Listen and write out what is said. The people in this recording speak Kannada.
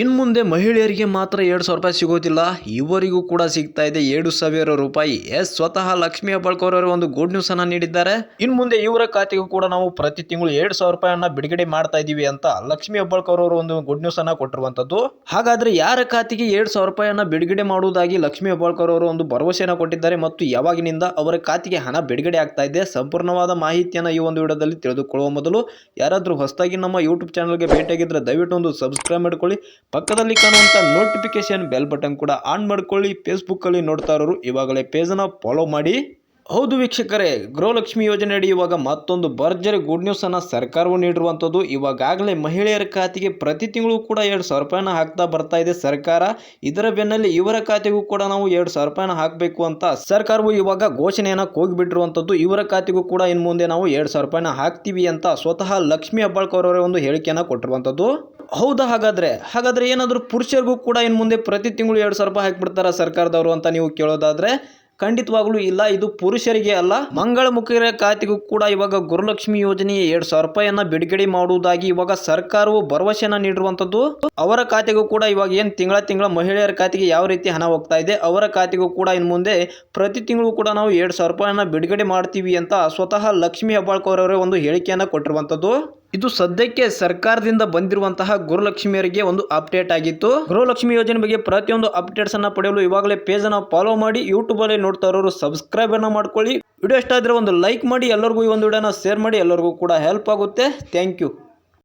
ಇನ್ನು ಮುಂದೆ ಮಹಿಳೆಯರಿಗೆ ಮಾತ್ರ ಎರಡು ಸಾವಿರ ರೂಪಾಯಿ ಸಿಗೋದಿಲ್ಲ. ಇವರಿಗೂ ಕೂಡ ಸಿಗ್ತಾ ಇದೆ ಏಳು ಸಾವಿರ ರೂಪಾಯಿ. ಎಸ್, ಸ್ವತಃ ಲಕ್ಷ್ಮಿ ಹೆಬ್ಬಾಳ್ಕರ್ ಅವರು ಒಂದು ಗುಡ್ ನ್ಯೂಸ್ ಅನ್ನ ನೀಡಿದ್ದಾರೆ. ಇನ್ನು ಮುಂದೆ ಇವರ ಖಾತೆಗೂ ಕೂಡ ನಾವು ಪ್ರತಿ ತಿಂಗಳು ಎರಡು ಸಾವಿರ ರೂಪಾಯಿಯನ್ನ ಬಿಡುಗಡೆ ಮಾಡ್ತಾ ಇದೀವಿ ಅಂತ ಲಕ್ಷ್ಮಿ ಹೆಬ್ಬಾಳ್ಕರ್ ಅವರು ಒಂದು ಗುಡ್ ನ್ಯೂಸ್ ಅನ್ನ ಕೊಟ್ಟಿರುವಂತದ್ದು ಹಾಗಾದ್ರೆ ಯಾರ ಖಾತೆಗೆ ಎರಡು ಸಾವಿರ ರೂಪಾಯಿಯನ್ನ ಬಿಡುಗಡೆ ಮಾಡುವುದಾಗಿ ಲಕ್ಷ್ಮಿ ಹೆಬ್ಬಾಳ್ಕರ್ ಅವರು ಒಂದು ಭರವಸೆಯನ್ನು ಕೊಟ್ಟಿದ್ದಾರೆ ಮತ್ತು ಯಾವಾಗಿನಿಂದ ಅವರ ಖಾತೆಗೆ ಹಣ ಬಿಡುಗಡೆ ಆಗ್ತಾ ಇದೆ ಸಂಪೂರ್ಣವಾದ ಮಾಹಿತಿಯನ್ನು ಈ ಒಂದು ವಿಡಿಯೋದಲ್ಲಿ ತಿಳಿದುಕೊಳ್ಳುವ ಮೊದಲು ಯಾರಾದರೂ ಹೊಸದಾಗಿ ನಮ್ಮ ಯೂಟ್ಯೂಬ್ ಚಾನಲ್ಗೆ ಭೇಟಿಯಾಗಿದ್ದರೆ ದಯವಿಟ್ಟು ಒಂದು ಸಬ್ಸ್ಕ್ರೈಬ್ ಮಾಡ್ಕೊಳ್ಳಿ. ಪಕ್ಕದಲ್ಲಿ ಕಾಣುವಂಥ ನೋಟಿಫಿಕೇಶನ್ ಬೆಲ್ ಬಟನ್ ಕೂಡ ಆನ್ ಮಾಡ್ಕೊಳ್ಳಿ. ಫೇಸ್ಬುಕ್ಕಲ್ಲಿ ನೋಡ್ತಾ ಇರೋರು ಇವಾಗಲೇ ಪೇಜನ್ನು ಫಾಲೋ ಮಾಡಿ. ಹೌದು ವೀಕ್ಷಕರೇ, ಗೃಹಲಕ್ಷ್ಮಿ ಯೋಜನೆಯಡಿ ಇವಾಗ ಮತ್ತೊಂದು ಭರ್ಜರಿ ಗುಡ್ ನ್ಯೂಸ್ ಅನ್ನ ಸರ್ಕಾರವು ನೀಡಿರುವಂಥದ್ದು ಇವಾಗಲೇ ಮಹಿಳೆಯರ ಖಾತೆಗೆ ಪ್ರತಿ ತಿಂಗಳು ಕೂಡ ಎರಡು ಸಾವಿರ ರೂಪಾಯಿನ ಹಾಕ್ತಾ ಬರ್ತಾ ಇದೆ ಸರ್ಕಾರ. ಇದರ ಬೆನ್ನಲ್ಲಿ ಇವರ ಖಾತೆಗೂ ಕೂಡ ನಾವು ಎರಡು ಸಾವಿರ ರೂಪಾಯಿನ ಹಾಕಬೇಕು ಅಂತ ಸರ್ಕಾರವು ಇವಾಗ ಘೋಷಣೆಯನ್ನ ಕೂಗಿಬಿಟ್ಟಿರುವಂಥದ್ದು ಇವರ ಖಾತೆಗೂ ಕೂಡ ಇನ್ನು ಮುಂದೆ ನಾವು ಎರಡು ಸಾವಿರ ರೂಪಾಯಿನ ಹಾಕ್ತೀವಿ ಅಂತ ಸ್ವತಃ ಲಕ್ಷ್ಮಿ ಹೆಬ್ಬಾಳ್ಕರ್ ಅವರೇ ಒಂದು ಹೇಳಿಕೆಯನ್ನು ಕೊಟ್ಟಿರುವಂಥದ್ದು ಹೌದಾ ಹಾಗಾದ್ರೆ? ಹಾಗಾದ್ರೆ ಏನಾದರೂ ಪುರುಷರಿಗೂ ಕೂಡ ಇನ್ನು ಮುಂದೆ ಪ್ರತಿ ತಿಂಗಳು ಎರಡು ಸಾವಿರ ರೂಪಾಯಿ ಹಾಕಿಬಿಡ್ತಾರ ಸರ್ಕಾರದವರು ಅಂತ ನೀವು ಕೇಳೋದಾದ್ರೆ? ಖಂಡಿತವಾಗ್ಲೂ ಇಲ್ಲ, ಇದು ಪುರುಷರಿಗೆ ಅಲ್ಲ. ಮಂಗಳಮುಖಿಯರ ಖಾತೆಗೂ ಕೂಡ ಇವಾಗ ಗುರುಲಕ್ಷ್ಮಿ ಯೋಜನೆಯ ಎರಡು ಸಾವಿರ ರೂಪಾಯಿಯನ್ನ ಬಿಡುಗಡೆ ಮಾಡುವುದಾಗಿ ಇವಾಗ ಸರ್ಕಾರವು ಭರವಸೆಯನ್ನ ನೀಡಿರುವಂತದ್ದು. ಅವರ ಖಾತೆಗೂ ಕೂಡ ಇವಾಗ ಏನು ತಿಂಗಳ ತಿಂಗಳ ಮಹಿಳೆಯರ ಖಾತೆಗೆ ಯಾವ ರೀತಿ ಹಣ ಹೋಗ್ತಾ ಇದೆ, ಅವರ ಖಾತೆಗೂ ಕೂಡ ಇನ್ನು ಮುಂದೆ ಪ್ರತಿ ತಿಂಗಳು ಕೂಡ ನಾವು ಎರಡು ಸಾವಿರ ರೂಪಾಯಿಯನ್ನ ಬಿಡುಗಡೆ ಮಾಡ್ತೀವಿ ಅಂತ ಸ್ವತಃ ಲಕ್ಷ್ಮಿ ಹೆಬ್ಬಾಳ್ಕರ್ ಅವರೇ ಒಂದು ಹೇಳಿಕೆಯನ್ನ ಕೊಟ್ಟಿರುವಂತದ್ದು. ಇದು ಸದ್ಯಕ್ಕೆ ಸರ್ಕಾರದಿಂದ ಬಂದಿರುವಂತಹ ಗುರುಲಕ್ಷ್ಮಿಯರಿಗೆ ಒಂದು ಅಪ್ಡೇಟ್ ಆಗಿತ್ತು. ಗೃಹಲಕ್ಷ್ಮಿ ಯೋಜನೆ ಬಗ್ಗೆ ಪ್ರತಿಯೊಂದು ಅಪ್ಡೇಟ್ಸ್ ಅನ್ನ ಪಡೆಯಲು ಇವಾಗಲೇ ಪೇಜ್ ಅನ್ನ ಫಾಲೋ ಮಾಡಿ ಯೂಟ್ಯೂಬ್ ಅಲ್ಲಿ ನೋಡ್ತಾ ಇರೋರು ಸಬ್ಸ್ಕ್ರೈಬ್ ಅನ್ನ ಮಾಡ್ಕೊಳ್ಳಿ. ವಿಡಿಯೋ ಇಷ್ಟ ಆದ್ರೆ ಒಂದು ಲೈಕ್ ಮಾಡಿ, ಎಲ್ಲರಿಗೂ ಈ ಒಂದು ವಿಡಿಯೋನ ಶೇರ್ ಮಾಡಿ, ಎಲ್ಲರಿಗೂ ಕೂಡ ಹೆಲ್ಪ್ ಆಗುತ್ತೆ. Thank you